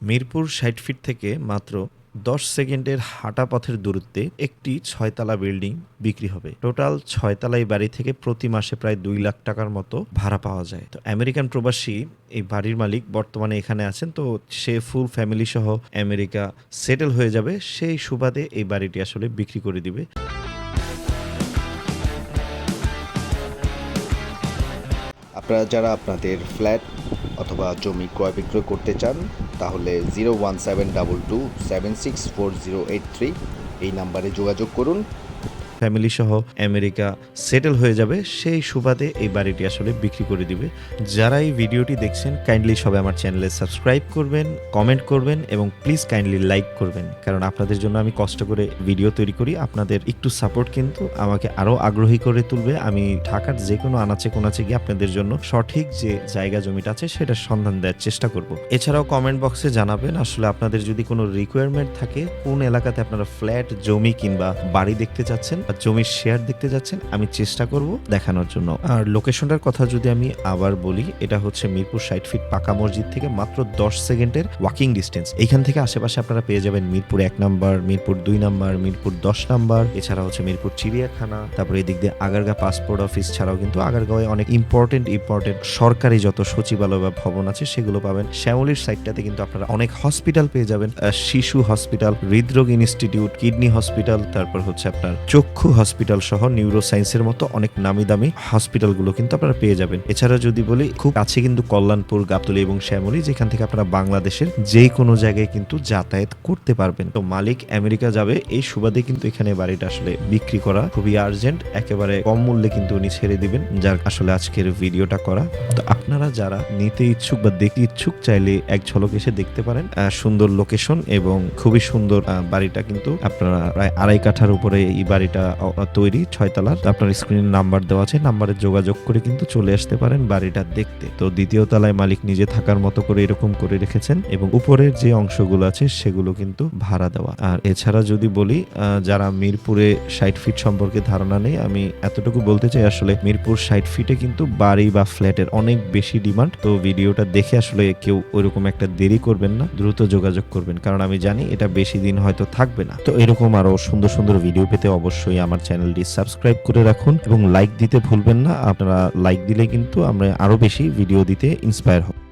মিরপুর ষাট ফিট থেকে মাত্র দশ সেকেন্ডের হাঁটা পথের দূরত্বে একটি ছয়তলা বিল্ডিং বিক্রি হবে। টোটাল ছয়তলা এই বাড়ি থেকে প্রতি মাসে প্রায় দুই লাখ টাকার মতো ভাড়া পাওয়া যায়। তো আমেরিকান প্রবাসী এই বাড়ির মালিক বর্তমানে এখানে আছেন, তো সে ফুল ফ্যামিলি সহ আমেরিকা সেটেল হয়ে যাবে। সেই সুবাদে এই বাড়িটি আসলে বিক্রি করে দিবে। আপনারা যারা আপনাদের ফ্ল্যাট অথবা জমি ক্রয় বিক্রয় করতে চান, তাহলে zero one seven double two seven six four zero eight three এই নাম্বারে যোগাযোগ করুন। ফ্যামিলি সহ আমেরিকা সেটেল হয়ে যাবে, সেই সুবাদে এই বাড়িটি আসলে বিক্রি করে দিবে। যারা এই ভিডিওটি দেখছেন কাইন্ডলি সবাই আমার চ্যানেলে সাবস্ক্রাইব করবেন কমেন্ট করবেন এবং প্লিজ কাইন্ডলি লাইক করবেন। কারণ আপনাদের জন্য আমি কষ্ট করে ভিডিও তৈরি করি, আপনাদের একটু সাপোর্ট কিন্তু আমাকে আরও আগ্রহী করে তুলবে। আমি ঢাকার যে কোনো আনাচে কোনাচে গিয়ে আপনাদের জন্য সঠিক যে জায়গা জমিটা আছে, সেটার সন্ধান দেওয়ার চেষ্টা করব। এছাড়াও কমেন্ট বক্সে জানাবেন, আসলে আপনাদের যদি কোনো রিকোয়ারমেন্ট থাকে, কোন এলাকাতে আপনারা ফ্ল্যাট জমি কিংবা বাড়ি দেখতে চাচ্ছেন বা জমির শেয়ার দেখতে যাচ্ছেন, আমি চেষ্টা করব দেখানোর জন্য। আর লোকেশনটার কথা যদি আমি আবার বলি, এটা হচ্ছে মিরপুর ষাট ফিট পাকা মসজিদ থেকে মাত্র দশ সেকেন্ডের ওয়াকিং ডিস্টেন্স এখান থেকে আশেপাশে আপনারা পেয়ে যাবেন মিরপুর এক নাম্বার, মিরপুর দুই নাম্বার, মিরপুর দশ নাম্বার, এছাড়া হচ্ছে মিরপুর চিড়িয়াখানা, তারপরে এদিক দিয়ে আগারগা পাসপোর্ট অফিস ছাড়াও কিন্তু আগারগাঁওয়ে অনেক ইম্পর্টেন্ট ইম্পর্টেন্ট সরকারি যত সচিবালয় বা ভবন আছে, সেগুলো পাবেন। শ্যামলির সাইডটাতে কিন্তু আপনারা অনেক হসপিটাল পেয়ে যাবেন শিশু হসপিটাল হৃদরোগ ইনস্টিটিউট কিডনি হসপিটাল তারপর হচ্ছে আপনার চক্ষু হসপিটাল সহ নিউরো সায়েন্সের মতো অনেক নামি দামি হসপিটালগুলো কিন্তু আপনারা পেয়ে যাবেন। এছাড়া যদি বলি, খুব কাছে কিন্তু কল্যাণপুর, গাবতলী এবং শ্যামলী, যেখান থেকে আপনারা বাংলাদেশের যে কোনো জায়গায় কিন্তু যাতায়াত করতে পারবেন। তো মালিক আমেরিকা যাবে, এই সুবাদে কিন্তু এখানে বাড়িটা আসলে বিক্রি করা খুবই আর্জেন্ট একেবারে কম মূল্যে কিন্তু উনি ছেড়ে দিবেন, যার আসলে আজকের ভিডিওটা করা। তো আপনারা যারা নিতে ইচ্ছুক বা দেখতে ইচ্ছুক, চাইলে এক ঝলক এসে দেখতে পারেন। সুন্দর লোকেশন এবং খুবই সুন্দর বাড়িটা কিন্তু আপনারা প্রায় আড়াই কাঠার উপরে এই বাড়িটা তৈরি ছয়তলার আপনার স্ক্রিনের নাম্বার দেওয়া আছে নাম্বারে যোগাযোগ করে কিন্তু চলে আসতে পারেন বাড়িটা দেখতে। তো দ্বিতীয় তলায় মালিক নিজে থাকার মতো করে এরকম করে রেখেছেন এবং উপরের যে অংশগুলো আছে সেগুলো কিন্তু ভাড়া দেওয়া। আর এছাড়া যদি বলি যারা মিরপুরে ষাট ফিট সম্পর্কে ধারণা নেই, আমি এতটুকু বলতে চাই আসলে মিরপুর ষাট ফিটে কিন্তু বাড়ি বা ফ্ল্যাটের অনেক বেশি ডিমান্ড তো ভিডিওটা দেখে আসলে কেউ ওইরকম একটা দেরি করবেন না, দ্রুত যোগাযোগ করবেন। কারণ আমি জানি এটা বেশি দিন হয়তো থাকবে না। তো এরকম আরও সুন্দর সুন্দর ভিডিও পেতে অবশ্যই আমার চ্যানেলটি সাবস্ক্রাইব করে রাখুন এবং লাইক দিতে ভুলবেন না। আপনারা লাইক দিলে কিন্তু আমরা আরও বেশি ভিডিও দিতে ইন্সপায়ার হব।